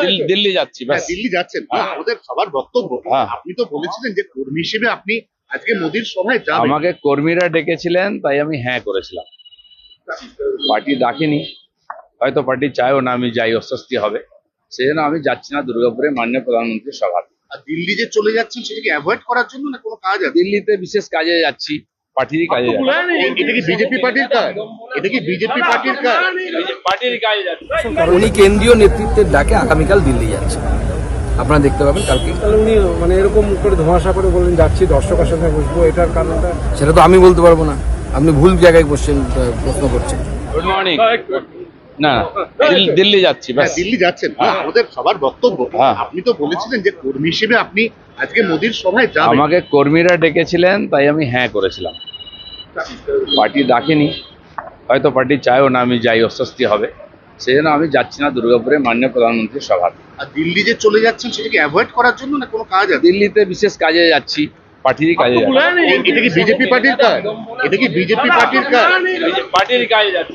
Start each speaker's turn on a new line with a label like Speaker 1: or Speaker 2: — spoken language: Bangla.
Speaker 1: দিল্লি- দিল্লি যাচ্ছি
Speaker 2: হ্যাঁ, দিল্লি যাচ্ছেন।
Speaker 1: হ্যাঁ।
Speaker 2: আমাদের সবার বক্তব্য।
Speaker 1: হ্যাঁ।
Speaker 2: আপনি তো বলেছিলেন যে কর্মী হিসেবে আপনি আজকে মোদির সভায় যাবেন।
Speaker 1: আমাকে কর্মীরা ডেকেছিলেন তাই আমি হ্যাঁ করেছিলাম। পার্টি ডাকেনি। হয়তো পার্টি চায়ও না আমি যাই অস্বস্তি হবে। সেই জন্য আমি যাচ্ছি না দুর্গাপুরে মাননীয় প্রধানমন্ত্রীর সভা
Speaker 2: আর দিল্লি যে চলে যাচ্ছেন সেটাকে অ্যাভয়েড করার জন্য না কোনো কাজ আছে?
Speaker 1: দিল্লিতে বিশেষ কাজে যাচ্ছি। পার্টিরই কাজে
Speaker 2: এটা কি বিজেপি পার্টির কাজ? এটা কি বিজেপি পার্টির কাজ?
Speaker 1: পার্টির কাজে যাচ্ছি।
Speaker 3: উনি কেন্দ্রীয় নেতৃত্বের ডাকে আগামীকাল দিল্লি যাচ্ছে। আপনারা দেখতে পাবেন কালকে।
Speaker 4: তাহলে উনি মানে এরকম করে ধোঁয়াশা করে বললেন যাচ্ছি দর্শকের সঙ্গে বসবো। এটার কারণটা?
Speaker 3: সেটা তো আমি বলতে পারব না। আপনি ভুল জায়গায় কোশ্চেন প্রশ্ন করছেন।
Speaker 1: গুড মর্নিং না দিল- দিল্লি যাচ্ছি
Speaker 2: হ্যাঁ,
Speaker 1: ব্যাস।
Speaker 2: দিল্লি যাচ্ছেন।
Speaker 1: হ্যাঁ।
Speaker 2: আমাদের সবার বক্তব্য।
Speaker 1: হ্যাঁ।
Speaker 2: আপনি তো বলেছিলেন যে কর্মী হিসেবে আপনি আজকে মোদির সভায় যাবেন।
Speaker 1: আমাকে কর্মীরা ডেকেছিলেন তাই আমি হ্যাঁ করেছিলাম। পার্টি ডাকেনি। হয়তো পার্টি চায়ও না আমি যাই অস্বস্তি হবে। সেই জন্য আমি যাচ্ছি না দুর্গাপুরে মাননীয় প্রধানমন্ত্রীর সভা
Speaker 2: আর দিল্লি যে চলে যাচ্ছেন সেটাকে অ্যাভয়েড করার জন্য না কোনো কাজ আছে?
Speaker 1: দিল্লিতে বিশেষ কাজে যাচ্ছি পার্টিরই কাজে
Speaker 2: এটা কি বিজেপি পার্টির কাজ? এটা কি বিজেপি পার্টির কাজ?
Speaker 1: পার্টির কাজে যাচ্ছি।